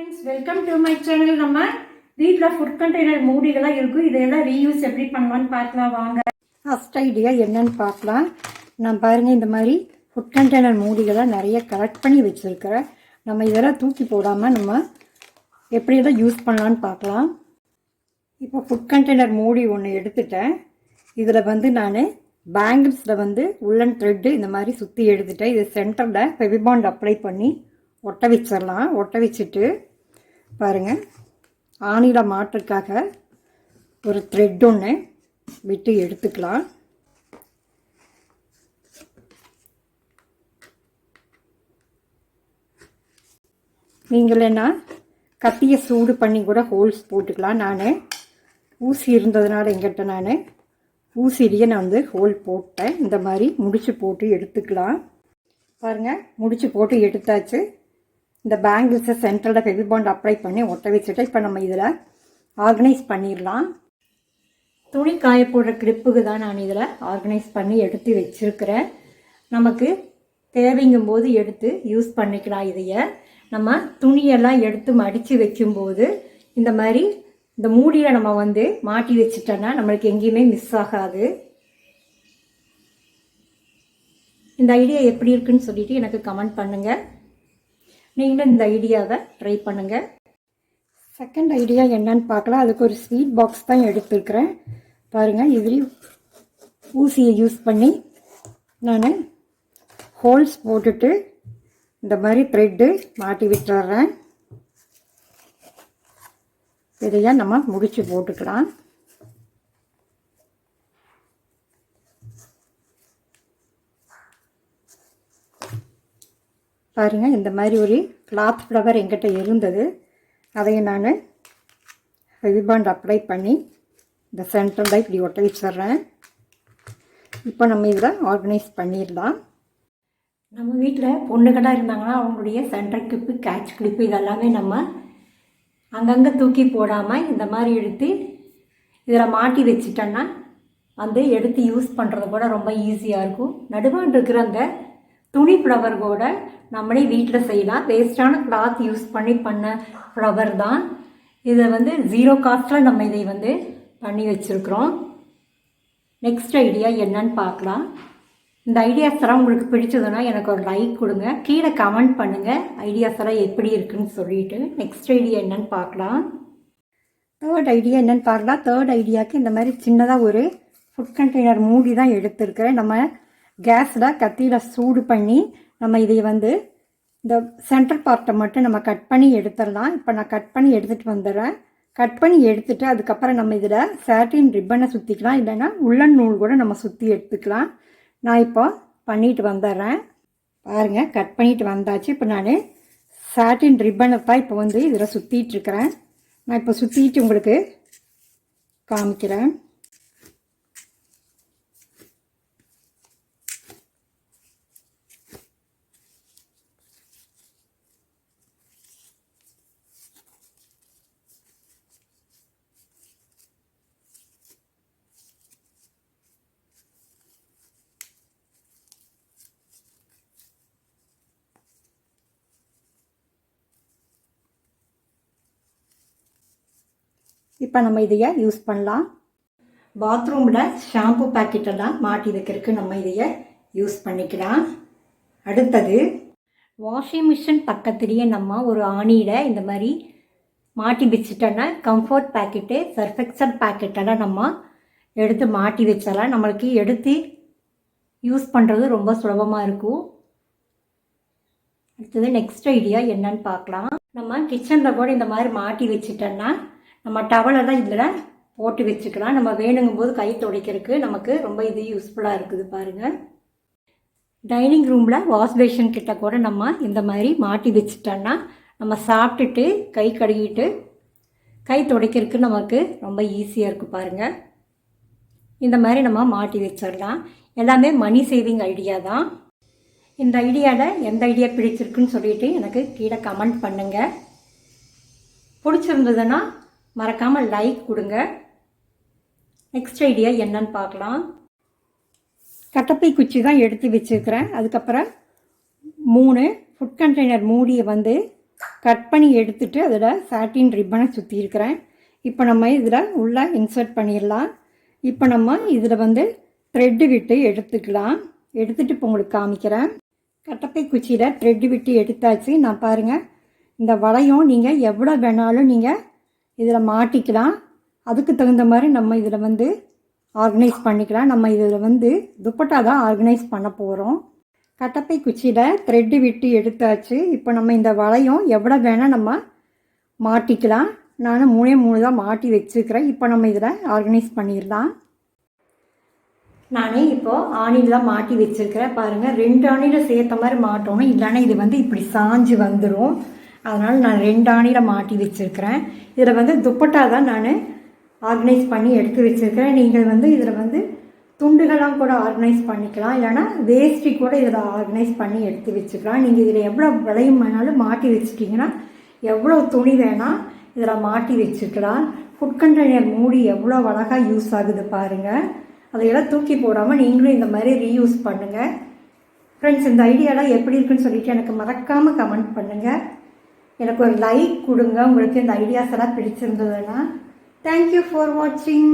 Friends welcome to my channel நம்ம வீட்டில் food container மூடிகளாக இருக்கும். இதையெல்லாம் ரீயூஸ் எப்படி பண்ணலான்னு பார்க்கலாம். வாங்க. ஃபஸ்ட் ஐடியா என்னன்னு பார்க்கலாம். நான் பாருங்கள் இந்த மாதிரி ஃபுட் கண்டெய்னர் மூடிகளை நிறைய கலெக்ட் பண்ணி வச்சுருக்கிறேன். நம்ம இதெல்லாம் தூக்கி போடாமல் நம்ம எப்படியெல்லாம் யூஸ் பண்ணலான்னு பார்க்கலாம். இப்போ ஃபுட் கண்டெய்னர் மூடி ஒன்று எடுத்துட்டேன். இதில் வந்து நான் பேங்கிள்ஸில் வந்து உள்ளன் த்ரெட்டு இந்த மாதிரி சுற்றி எடுத்துட்டேன். இது சென்டரில் ஃபெவிபாண்ட் அப்ளை பண்ணி ஒட்ட வச்சிடலாம். ஒட்ட வச்சுட்டு பாருங்கள் ஆணியில் மாற்றுக்காக ஒரு த்ரெட் ஒன்று விட்டு எடுத்துக்கலாம். நீங்கள் என்ன கத்தியை சூடு பண்ணி கூட ஹோல்ஸ் போட்டுக்கலாம். நான் ஊசி இருந்ததுனால எங்கிட்ட நான் ஊசிலேயே நான் வந்து ஹோல் போட்டேன். இந்த மாதிரி முடிச்சு போட்டு எடுத்துக்கலாம். பாருங்கள் முடிச்சு போட்டு எடுத்தாச்சு. இந்த பேங்கிள்ஸை சென்டரில் ஃபெவிபாண்ட் அப்ளை பண்ணி ஒட்ட வச்சுட்டு இப்போ நம்ம இதில் ஆர்கனைஸ் பண்ணிடலாம். துணி காய போடுற கிளிப்புக்கு தான் நான் இதில் ஆர்கனைஸ் பண்ணி எடுத்து வச்சுருக்கிறேன். நமக்கு தேவைங்கும் போது எடுத்து யூஸ் பண்ணிக்கலாம் இதைய. நம்ம துணியெல்லாம் எடுத்து மடித்து வைக்கும்போது இந்த மாதிரி இந்த மூடியில் நம்ம வந்து மாட்டி வச்சுட்டோன்னா நம்மளுக்கு எங்கேயுமே மிஸ் ஆகாது. இந்த ஐடியா எப்படி இருக்குன்னு சொல்லிட்டு எனக்கு கமெண்ட் பண்ணுங்கள் நீங்களும் இந்த ஐடியாவை ட்ரை பண்ணுங்கள் செகண்ட் ஐடியா என்னன்னு பார்க்கலாம். அதுக்கு ஒரு ஸ்வீட் பாக்ஸ் தான் எடுத்துருக்குறேன். பாருங்கள் இதுலேயும் ஊசியை யூஸ் பண்ணி நான் ஹோல்ஸ் போட்டுட்டு இந்த மாதிரி த்ரெட்டு மாட்டி விட்டுறேன். இதையாக நம்ம முடித்து போட்டுக்கலாம். பாருங்கள் இந்த மாதிரி ஒரு கிளாத் ஃப்ளவர் எங்கிட்ட இருந்தது. அதையும் நான் ரிபாண்ட் அப்ளை பண்ணி இந்த சென்டரில் இப்படி ஒட்ட வச்சிடுறேன். இப்போ நம்ம இதில் ஆர்கனைஸ் பண்ணிடலாம். நம்ம வீட்டில் பொண்ணுகளாக இருந்தாங்கன்னா அவங்களுடைய சென்டர் கிளிப்பு கேட்ச் கிளிப்பு இதெல்லாமே நம்ம அங்கங்கே தூக்கி போடாமல் இந்த மாதிரி எடுத்து இதில் மாட்டி வச்சிட்டோன்னா வந்து எடுத்து யூஸ் பண்ணுறது கூட ரொம்ப ஈஸியாக இருக்கும். நடுவான் இருக்கிற அந்த துணி ஃப்ளவர் கூட நம்மளே வீட்டில் செய்யலாம். வேஸ்டான கிளாத் யூஸ் பண்ணி பண்ண ஃப்ளவர் தான். இதை வந்து ஜீரோ காஸ்ட்டில் நம்ம இதை வந்து பண்ணி வச்சுருக்குறோம். நெக்ஸ்ட் ஐடியா என்னன்னு பார்க்கலாம். இந்த ஐடியாஸ் எல்லாம் உங்களுக்கு பிடிச்சதுன்னா எனக்கு ஒரு லைக் கொடுங்க. கீழே கமெண்ட் பண்ணுங்கள் ஐடியாஸ் எல்லாம் எப்படி இருக்குன்னு சொல்லிட்டு. நெக்ஸ்ட் ஐடியா என்னன்னு பார்க்கலாம். தேர்ட் ஐடியா என்னன்னு பார்க்கலாம். தேர்ட் ஐடியாவுக்கு இந்த மாதிரி சின்னதாக ஒரு ஃபுட் கண்டெய்னர் மூடி தான் எடுத்திருக்கிறேன். நம்ம கேஸில் கத்தியில் சூடு பண்ணி நம்ம இதை வந்து இந்த சென்டர் பார்ட்டை மட்டும் நம்ம கட் பண்ணி எடுத்துடலாம். இப்போ நான் கட் பண்ணி எடுத்துகிட்டு வந்துடுறேன். கட் பண்ணி எடுத்துட்டு அதுக்கப்புறம் நம்ம இதில் சேட்டின் ரிப்பனை சுற்றிக்கலாம் இல்லைன்னா உள்ளன் நூல் கூட நம்ம சுற்றி எடுத்துக்கலாம். நான் இப்போ பண்ணிட்டு வந்துடுறேன். பாருங்கள் கட் பண்ணிட்டு வந்தாச்சு. இப்போ நான் சாட்டின் ரிப்பனை தான் இப்போ வந்து இதில் சுற்றிட்டுருக்கிறேன் நான் இப்போ சுற்றிட்டு உங்களுக்கு காமிக்கிறேன். இப்போ நம்ம இதைய யூஸ் பண்ணலாம். பாத்ரூமில் ஷாம்பு பாக்கெட்டெல்லாம் மாட்டி வைக்கிறதுக்கு நம்ம இதைய யூஸ் பண்ணிக்கலாம். அடுத்தது வாஷிங் மிஷின் பக்கத்துலேயே நம்ம ஒரு ஆணியில் இந்த மாதிரி மாட்டி வச்சுட்டோன்னா கம்ஃபர்ட் பேக்கெட்டு சர்ஃபெக்சல் பேக்கெட்டெல்லாம் நம்ம எடுத்து மாட்டி வச்சாலாம் நம்மளுக்கு எடுத்து யூஸ் பண்ணுறது ரொம்ப சுலபமாக இருக்கும். அடுத்தது நெக்ஸ்ட் ஐடியா என்னன்னு பார்க்கலாம். நம்ம கிச்சனில் கூட இந்த மாதிரி மாட்டி வச்சுட்டோன்னா நம்ம டவலெல்லாம் இதில் போட்டு வச்சுக்கலாம். நம்ம வேணுங்கும் போது கை துடைக்கிறதுக்கு நமக்கு ரொம்ப இது யூஸ்ஃபுல்லாக இருக்குது பாருங்கள் டைனிங் ரூமில் வாஷ் பேஷன் கிட்ட கூட நம்ம இந்த மாதிரி மாட்டி வச்சுட்டோன்னா நம்ம சாப்பிட்டுட்டு கை கழுகிட்டு கை துடைக்கிறதுக்கு நமக்கு ரொம்ப ஈஸியாக இருக்குது பாருங்கள் இந்த மாதிரி நம்ம மாட்டி வச்சிடலாம். எல்லாமே மணி சேவிங் ஐடியா தான். இந்த ஐடியாவில் எந்த ஐடியா பிடிச்சிருக்குன்னு சொல்லிட்டு எனக்கு கீழே கமெண்ட் பண்ணுங்கள் பிடிச்சிருந்ததுன்னா மறக்காமல் லைக் கொடுங்க. நெக்ஸ்ட் ஐடியா என்னன்னு பார்க்கலாம். கட்டப்பை குச்சி தான் எடுத்து வச்சுருக்கிறேன். அதுக்கப்புறம் மூணு ஃபுட் கண்டெய்னர் மூடியை வந்து கட் பண்ணி எடுத்துட்டு அதில் சாட்டின் ரிப்பனை சுற்றி இருக்கிறேன் இப்போ நம்ம இதில் உள்ள இன்சர்ட் பண்ணிடலாம். இப்போ நம்ம இதில் வந்து த்ரெட்டு விட்டு எடுத்துக்கலாம். எடுத்துட்டு இப்போ உங்களுக்கு காமிக்கிறேன். கட்டப்பை குச்சியில் த்ரெட்டு விட்டு எடுத்தாச்சு. நான் பாருங்கள் இந்த வளையம் நீங்கள் எவ்வளோ வேணாலும் நீங்கள் இதில் மாட்டிக்கலாம். அதுக்கு தகுந்த மாதிரி நம்ம இதில் வந்து ஆர்கனைஸ் பண்ணிக்கலாம். நம்ம இதில் வந்து துப்பட்டா தான் ஆர்கனைஸ் பண்ண போகிறோம் கட்டப்பை குச்சியில் த்ரெட்டு விட்டு எடுத்தாச்சு. இப்போ நம்ம இந்த வளையம் எவ்வளோ வேணால் நம்ம மாட்டிக்கலாம். நான் மூணே மூணு தான் மாட்டி வச்சுருக்கிறேன். இப்போ நம்ம இதில் ஆர்கனைஸ் பண்ணிடலாம். நானே இப்போது ஆணிலாம் மாட்டி வச்சிருக்கிறேன். பாருங்கள் ரெண்டு ஆணியில் சேர்த்த மாதிரி மாட்டணும். இல்லைன்னா இது வந்து இப்படி சாஞ்சு வந்துடும் அதனால் நான் ரெண்டு ஆணியில் மாட்டி வச்சுருக்கிறேன். இதில் வந்து துப்பட்டா தான் நான் ஆர்கனைஸ் பண்ணி எடுத்து வச்சிருக்கிறேன். நீங்கள் வந்து இதில் வந்து துண்டுகள்லாம் கூட ஆர்கனைஸ் பண்ணிக்கலாம். இல்லைனா வேஷ்டி கூட இதில் ஆர்கனைஸ் பண்ணி எடுத்து வச்சுக்கலாம். நீங்கள் இதில் எவ்வளோ விலையும் வேணாலும் மாட்டி வச்சுட்டிங்கன்னா எவ்வளோ துணி வேணால் இதில் மாட்டி வச்சுக்கலாம். ஃபுட் கண்டெய்னர் மூடி எவ்வளோ அழகாக யூஸ் ஆகுது பாருங்கள் அதையெல்லாம் தூக்கி போடாமல் நீங்களும் இந்த மாதிரி ரீயூஸ் பண்ணுங்கள் ஃப்ரெண்ட்ஸ் இந்த ஐடியாலாம் எப்படி இருக்குன்னு சொல்லிட்டு எனக்கு மறக்காமல் கமெண்ட் பண்ணுங்கள் எனக்கு ஒரு லைக் கொடுங்க. உங்களுக்கு இந்த ஐடியாஸ் எல்லாம் பிடிச்சிருந்ததுன்னா தேங்க்யூ ஃபார் வாட்சிங்